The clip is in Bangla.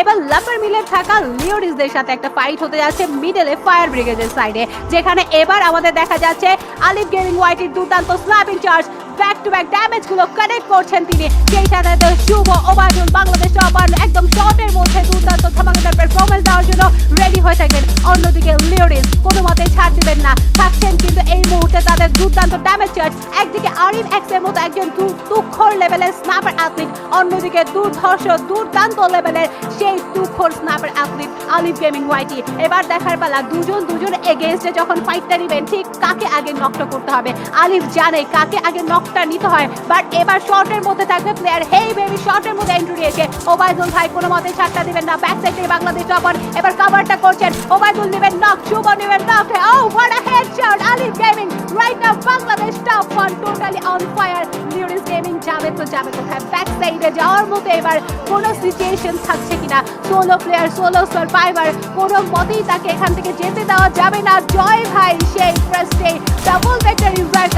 এবার লাপার মিলে থাকা লিওরিসদের সাথে একটা ফাইট হতে যাচ্ছে মিডলে ফায়ার ব্রিগেডের সাইডে যেখানে এবার আমাদের দেখা যাচ্ছে আলিফ গেমিং ওয়াইটির দুর্দান্ত slapping charge back to back ড্যামেজগুলো connect করছেন তিনি। সেই সাথে শুভ ওবায়দুল বাংলাদেশ টপার হয়ে থাকেন অন্যদিকে লিওরিস কোনো মতে ছাড় দিবেন না। থাকছেন কিন্তু এই মুহূর্তে তাদের দুর্দান্ত ড্যামেজ চার্জ একদিকে আরিফ এক্সের মতো একজন তুখর লেভেলের স্ন্যাপার অ্যাথলিট অন্যদিকে দুর্ধর্ষ, দুর্দান্ত লেভেলের সেই তুখর snapper athlete Alif gaming YT এবার দেখার পালা দুজন দুজন এগেনস্টে যখন ফাইটটা নেবেন, ঠিক কাকে আগে নকটা করতে হবে? আলিফ জানে কাকে আগে নকটা নিতে হয় বাট এবার শর্টের মধ্যে থাকবে প্লেয়ার হেই বেবি শর্টের মধ্যে এন্ট্রি নিয়েছে। ওবায়দুল ভাই কোনো মতে ছাড়টা দিবেন না। ব্যাক সাইড থেকে বাংলাদেশ টপার এবার কভারটা করছেন ওবায়দুল নেবেন নক, শুভ নেবেন knock oh what a headshot Alif gaming right now Bangladesh top one totally on fire Leoris gaming যাবে তো যাবে কোথায়? ব্যাক সাইডে যাওয়ার মতো এবার কোনো সিচুয়েশন থাকছে কিনা? সোলো প্লেয়ার সোলো সার্ভাইভার কোনো মতেই তাকে এখান থেকে যেতে দেওয়া যাবে না। জয় ভাই, সেই ফার্স্টে ডাবল ভেক্টর ইউজার